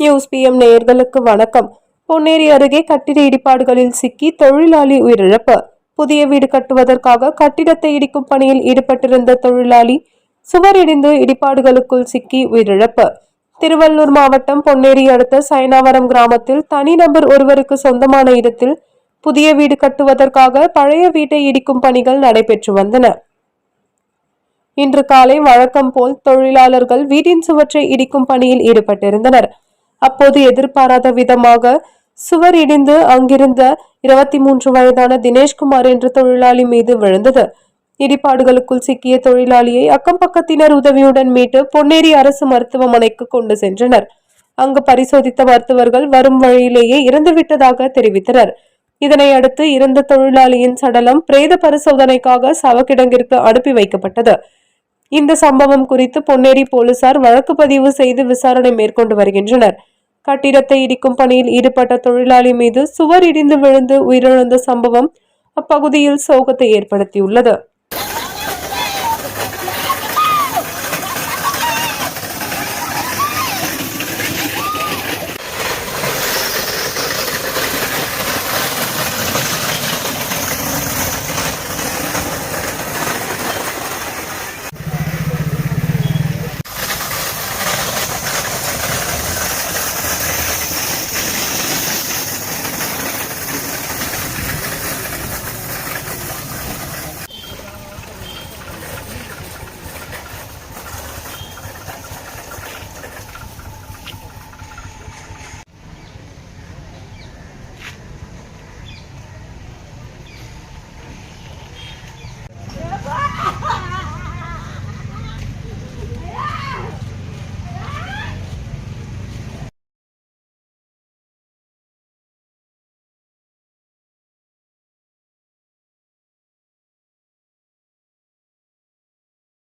News PM நேயர்களுக்கு வணக்கம். பொன்னேரி அருகே கட்டிட இடிபாடுகளில் சிக்கி தொழிலாளி உயிரிழப்பு. புதிய வீடு கட்டுவதற்காக கட்டிடத்தை இடிக்கும் பணியில் ஈடுபட்டிருந்த தொழிலாளி சுவர் இடிந்து இடிபாடுகளுக்குள் சிக்கி உயிரிழப்பு. திருவள்ளூர் மாவட்டம் பொன்னேரி அடுத்த சைனாவரம் கிராமத்தில் தனிநபர் ஒருவருக்கு சொந்தமான இடத்தில் புதிய வீடு கட்டுவதற்காக பழைய வீட்டை இடிக்கும் பணிகள் நடைபெற்று வந்தன. இன்று காலை வழக்கம் போல் தொழிலாளர்கள் வீட்டின் சுவற்றை இடிக்கும் பணியில் ஈடுபட்டிருந்தனர். அப்போது எதிர்பாராத விதமாக சுவர் இடிந்து அங்கிருந்த இருபத்தி மூன்று வயதான தினேஷ்குமார் என்ற தொழிலாளி மீது விழுந்தது. இடிபாடுகளுக்குள் சிக்கிய தொழிலாளியை அக்கம் பக்கத்தினர் உதவியுடன் மீட்டு பொன்னேரி அரசு மருத்துவமனைக்கு கொண்டு சென்றனர். அங்கு பரிசோதித்த மருத்துவர்கள் வரும் வழியிலேயே இறந்துவிட்டதாக தெரிவித்தனர். இதனை அடுத்து இறந்த தொழிலாளியின் சடலம் பிரேத பரிசோதனைக்காக சவக்கிடங்கிற்கு அனுப்பி வைக்கப்பட்டது. இந்த சம்பவம் குறித்து பொன்னேரி போலீசார் வழக்கு பதிவு செய்து விசாரணை மேற்கொண்டு வருகின்றனர். கட்டிடத்தை இடிக்கும் பணியில் ஈடுபட்ட தொழிலாளி மீது சுவர் இடிந்து விழுந்து உயிரிழந்த சம்பவம் அப்பகுதியில் சோகத்தை ஏற்படுத்தியுள்ளது.